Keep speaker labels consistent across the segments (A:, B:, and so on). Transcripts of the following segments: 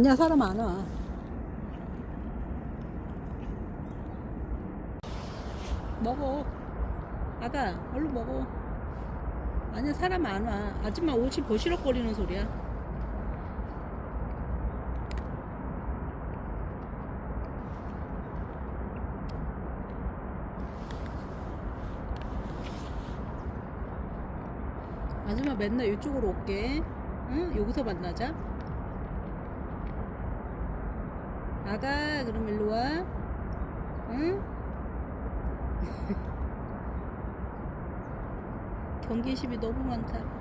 A: 아니야 사람 안 와. 먹어. 아가 얼른 먹어. 아니야 사람 안 와. 아줌마 옷이 버시럭거리는 소리야. 아줌마 맨날 이쪽으로 올게. 응? 여기서 만나자. 아가, 그럼 일로 와. 응? 경계심이 너무 많다.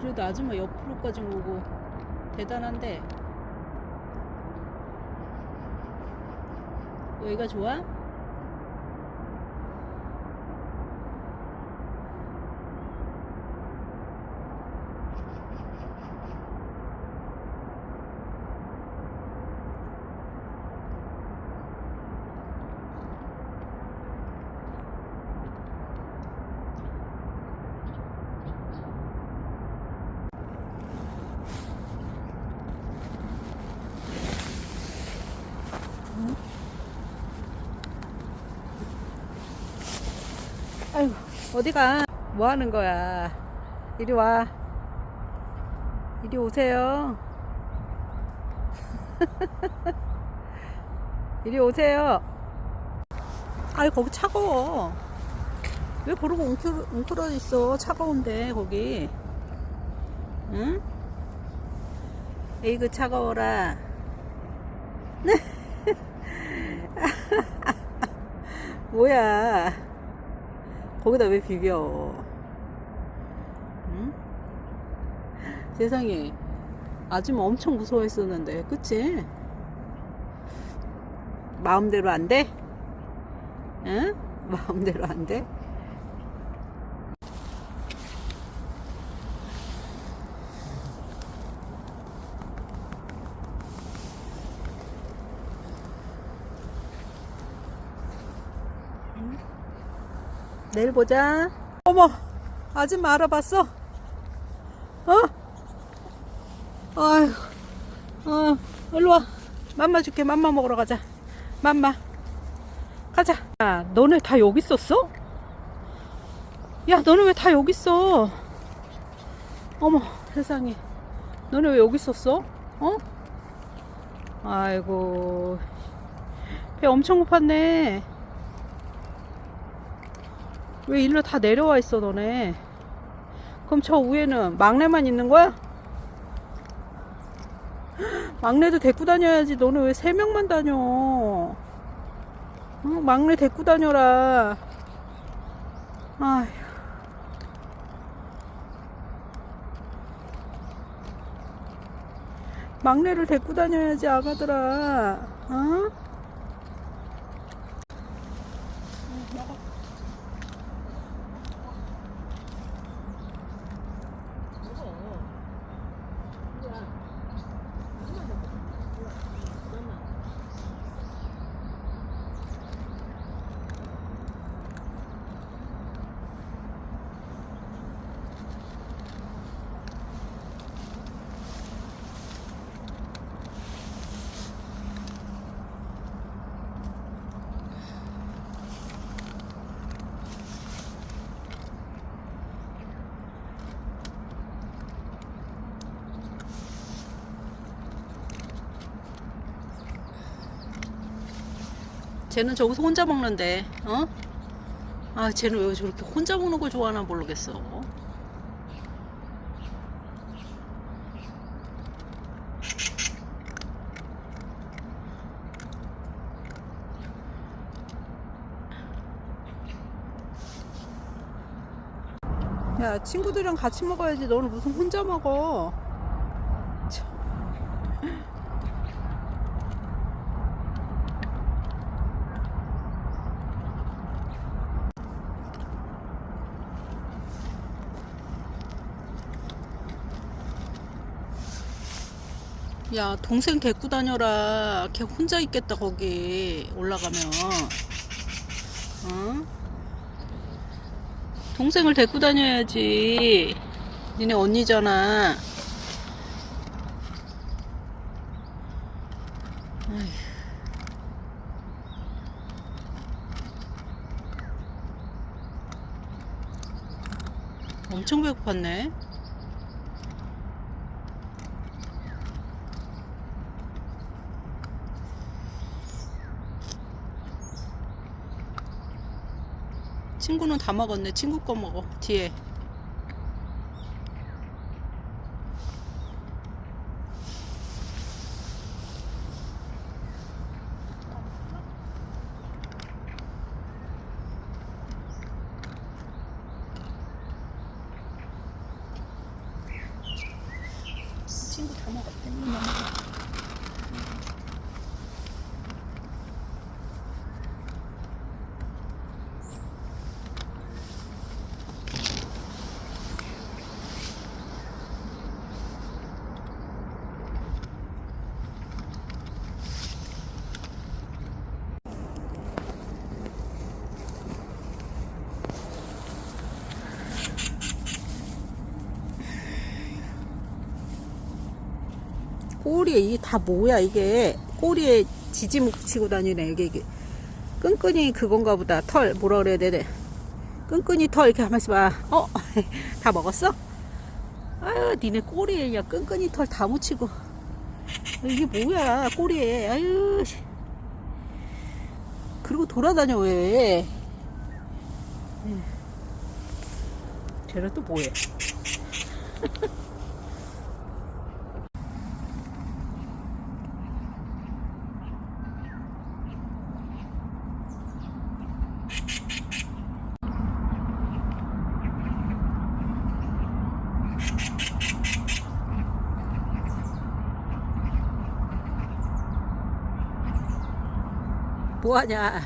A: 그래도 아줌마 옆으로까지 오고 대단한데 여기가 좋아? 아이고 어디가? 뭐 하는 거야? 이리 와. 이리 오세요. 이리 오세요. 아이 거기 차가워. 왜 그러고 웅크러, 웅크러 있어? 차가운데 거기. 응? 에이그 차가워라. 뭐야 거기다 왜 비벼? 응? 세상에 아줌마 엄청 무서워했었는데, 그치? 마음대로 안 돼? 응? 마음대로 안 돼? 내일 보자. 어머, 아줌마 알아봤어? 어? 아휴, 어, 일로 와. 맘마 줄게. 맘마 먹으러 가자. 맘마. 가자. 야, 너네 다 여기 있었어? 야, 너네 왜 다 여기 있어? 어머, 세상에. 너네 왜 여기 있었어? 어? 아이고. 배 엄청 고팠네. 왜 일로 다 내려와 있어 너네 그럼 저 위에는 막내만 있는 거야? 막내도 데리고 다녀야지 너는 왜세 명만 다녀 응? 막내 데리고 다녀라 아휴 막내를 데리고 다녀야지 아가들아 어? 쟤는 저기서 혼자 먹는데, 어? 아, 쟤는 왜 저렇게 혼자 먹는 걸 좋아하나 모르겠어. 야, 친구들이랑 같이 먹어야지. 너는 무슨 혼자 먹어? 야, 동생 데리고 다녀라. 걔 혼자 있겠다, 거기. 올라가면. 어? 동생을 데리고 다녀야지. 니네 언니잖아. 엄청 배고팠네. 친구는 다 먹었네. 친구 거 먹어. 뒤에. 친구 다 먹었대. 이거 먹어. 꼬리에 이게 다 뭐야 이게? 꼬리에 지지 묻히고 다니네 이게, 이게. 끈끈이 그건가 보다. 털 뭐라 그래야 되네? 끈끈이 털 이렇게 하면서 봐어 다 먹었어? 아유 니네 꼬리에 야 끈끈이 털 다 묻히고. 이게 뭐야 꼬리에. 아유 씨. 그리고 돌아다녀 왜? 에휴. 쟤는 또 뭐해 뭐하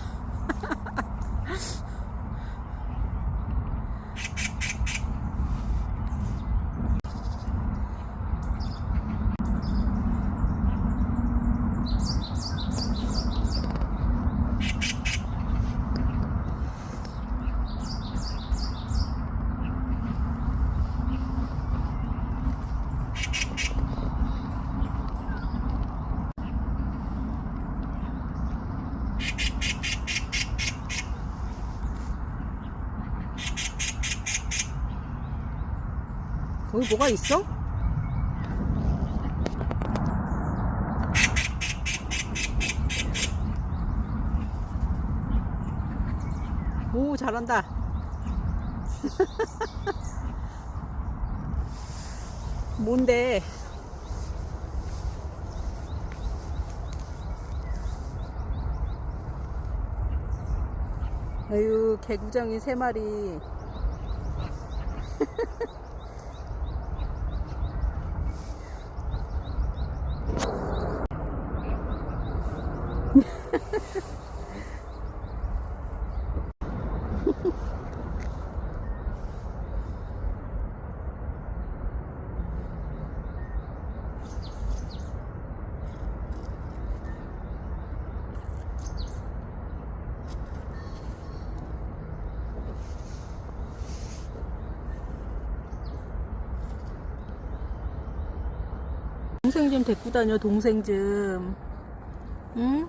A: 뭐가 있어? 오 잘한다. 뭔데? 아유 개구장이 세 마리 동생 좀 데리고 다녀 동생 좀. 응?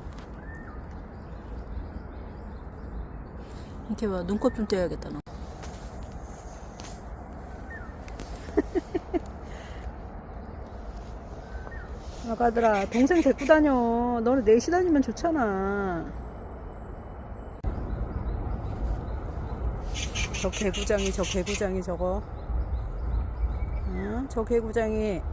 A: 이렇게 봐. 눈곱 좀 떼야겠다 너. 아가들아 동생 데리고 다녀. 너는 넷이 다니면 좋잖아. 저 개구장이 저 개구장이 저거. 응? 저 개구장이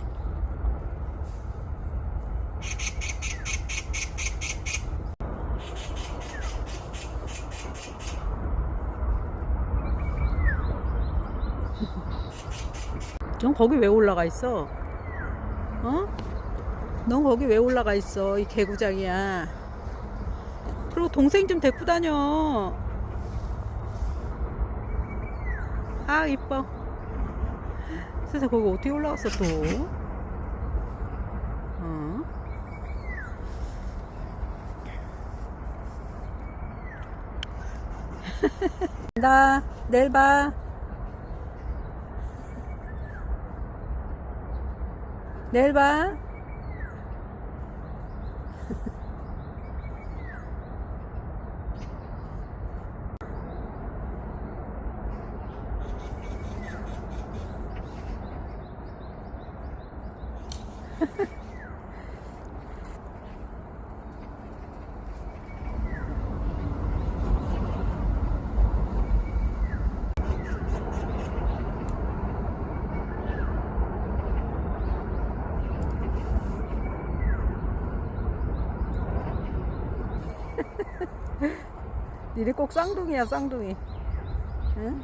A: 넌 거기 왜 올라가 있어? 어? 넌 거기 왜 올라가 있어? 이 개구장이야. 그리고 동생 좀 데리고 다녀. 아, 이뻐. 세상 거기 어떻게 올라갔어, 또? 어? 나 내일 봐. 내 니네 꼭 쌍둥이야, 쌍둥이. 응?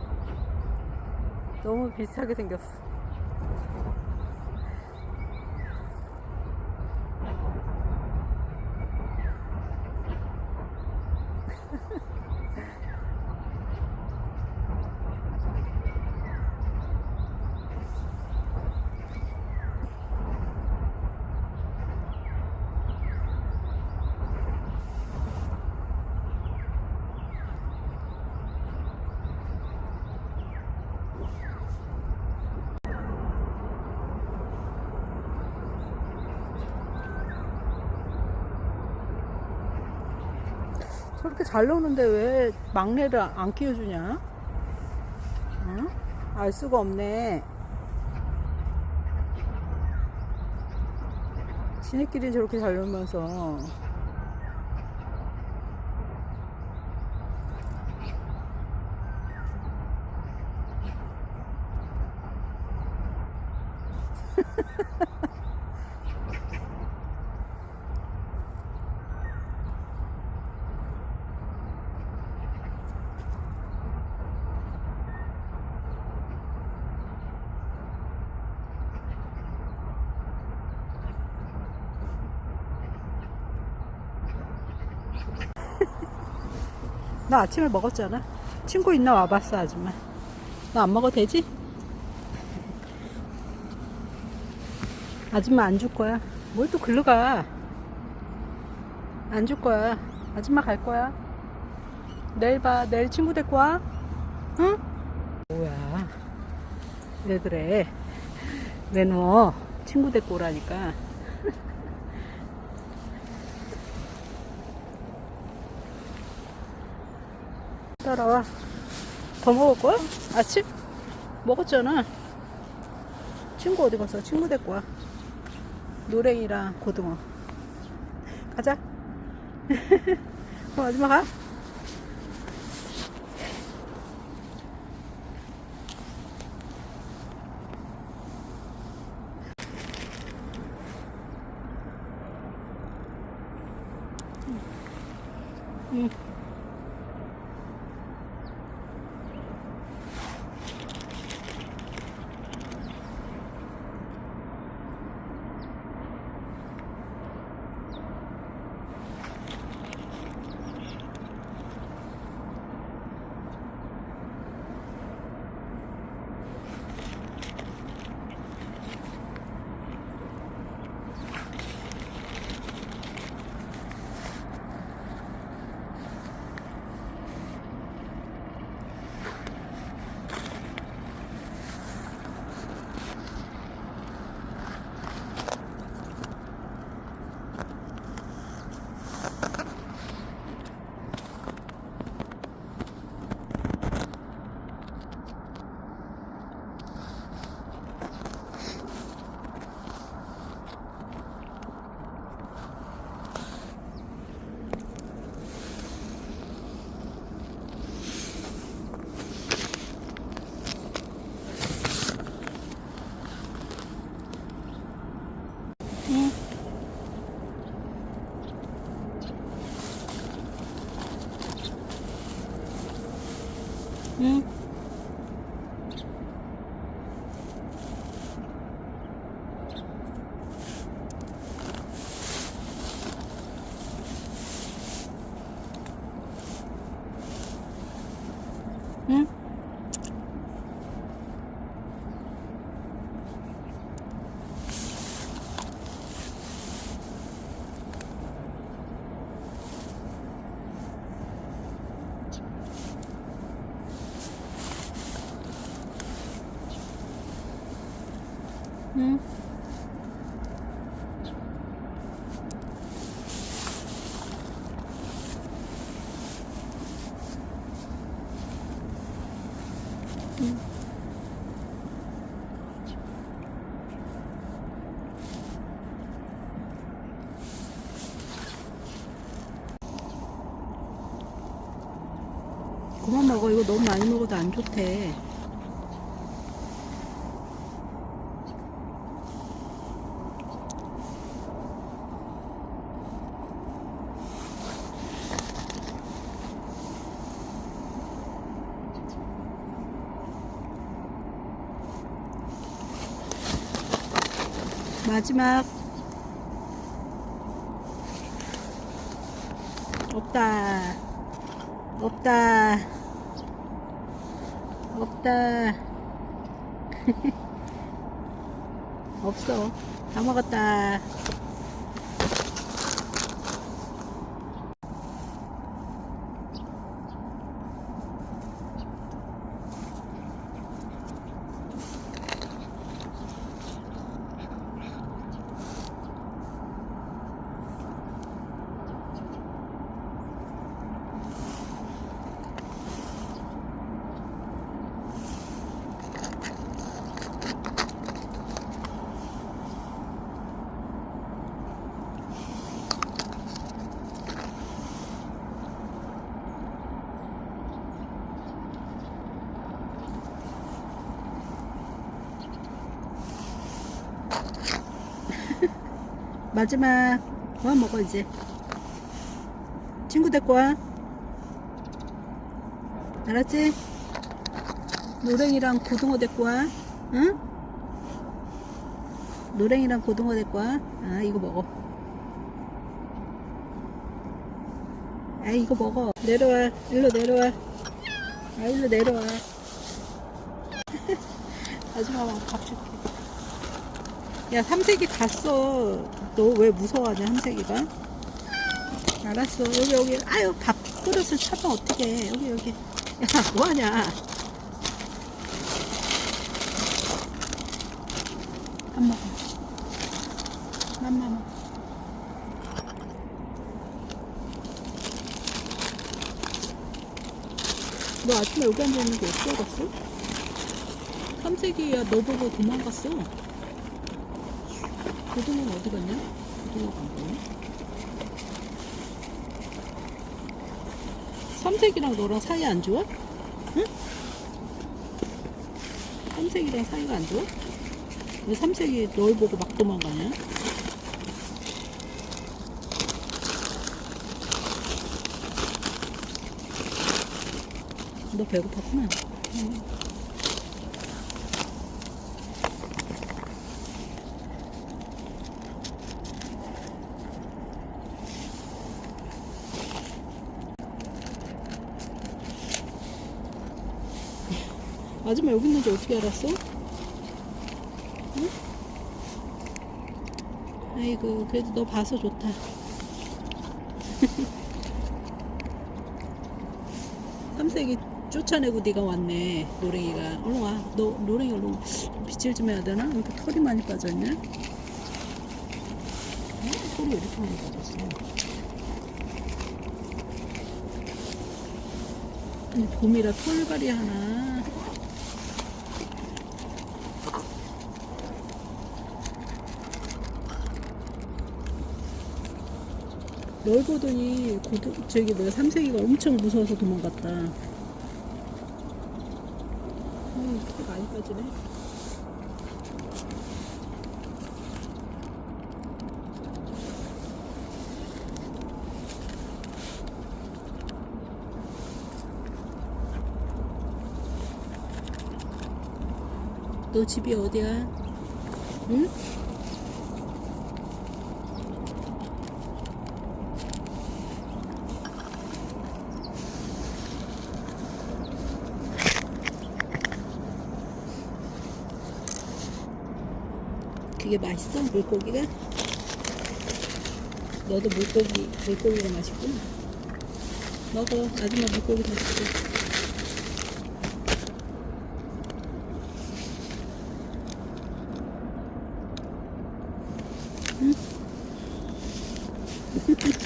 A: 너무 비슷하게 생겼어. 저렇게 잘 노는데 왜 막내를 안 키워주냐? 응? 알 수가 없네. 지네끼리 저렇게 잘 놀면서. 나 아침에 먹었잖아. 친구 있나 와봤어, 아줌마. 너안 먹어도 되지? 아줌마 안 줄 거야. 뭘 또 글로 가. 안 줄 거야. 아줌마 갈 거야. 내일 봐. 내일 친구 데리고 와. 응? 뭐야. 왜 누워. 친구 데리고 오라니까. 따라와. 더 먹을 거야? 아침? 먹었잖아. 친구 어디 갔어? 친구 데리고 와. 노랭이랑 고등어. 가자. 아줌마 가. 응. 응. 그만 먹어. 이거 너무 많이 먹어도 안 좋대. 마지막. 없다. 없다. 없다. 없어. 다 먹었다 마지막 그만 먹어 이제 친구 데리고 와 알았지? 노랭이랑 고등어 데리고 와 응? 노랭이랑 고등어 데리고 와 아, 이거 먹어 아, 이거 먹어. 내려와. 일로 내려와. 아, 일로 내려와. 아줌마가 밥 줄게. 야, 삼색이 갔어. 너 왜 무서워하냐, 삼색이가? 알았어. 여기, 여기. 아유, 밥 그릇을 차면 어떡해. 여기, 여기. 야, 뭐하냐. 밥 먹어. 맘마 먹어. 너 아침에 여기 앉아있는 거 어떻게 알았어? 삼색이야 너 보고 도망갔어 고등어는 어디 갔냐? 고등어가 안 보이네 삼색이랑 너랑 사이 안 좋아? 응? 삼색이랑 사이가 안 좋아? 왜 삼색이 널 보고 막 도망가냐? 너 배고팠구나. 응. 아줌마 여기 있는지 어떻게 알았어? 응? 아이고 그래도 너 봐서 좋다. 삼색이 쫓아내고 네가 왔네 노랭이가 얼른 와너 노랭이 얼른 빗질 좀 해야 되나? 왜 이렇게 털이 많이 빠져있냐? 어? 털이 왜 이렇게 많이 빠졌어 봄이라 털갈이 하나 널 보더니 고등 저기 뭐야 삼색이가 엄청 무서워서 도망갔다. 음, 털 많이 빠지네. 너 집이 어디야? 응? 그게 맛있어? 물고기가? 너도 물고기, 물고기가 맛있구나. 먹어. 아줌마 물고기 다 줄게.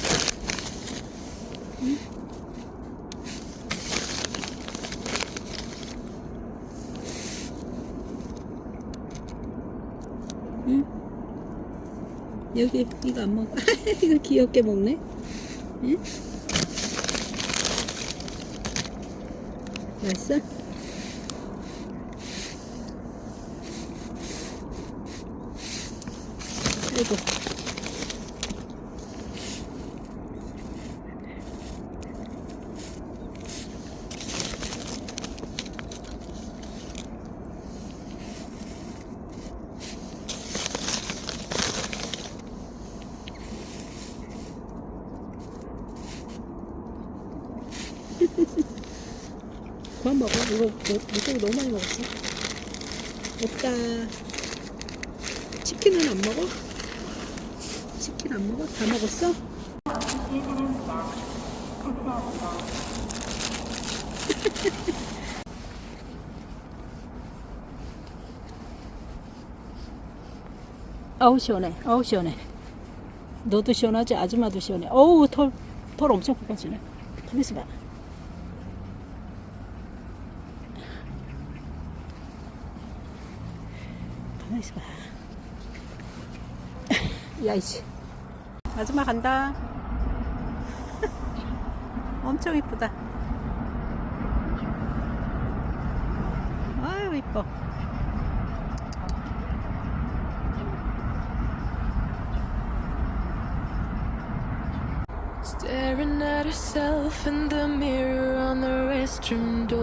A: 여기 이거 안 먹어. 이거 귀엽게 먹네. 응? 맛있어? 아이고. 그만 먹어. 이거 뭐, 물고기 너무 많이 먹었어. 없다. 치킨은 안 먹어? 치킨 안 먹었어? 아우 시원해. 아우 시원해. 너도 시원하지? 아줌마도 시원해. 어우 털, 털 엄청 뽑아지네. 가만 있어 봐. 가만 있어 봐. 야 이씨. 아줌마 간다. 엄청 이쁘다. 아유 이뻐.
B: Staring at herself in the mirror on the restroom door.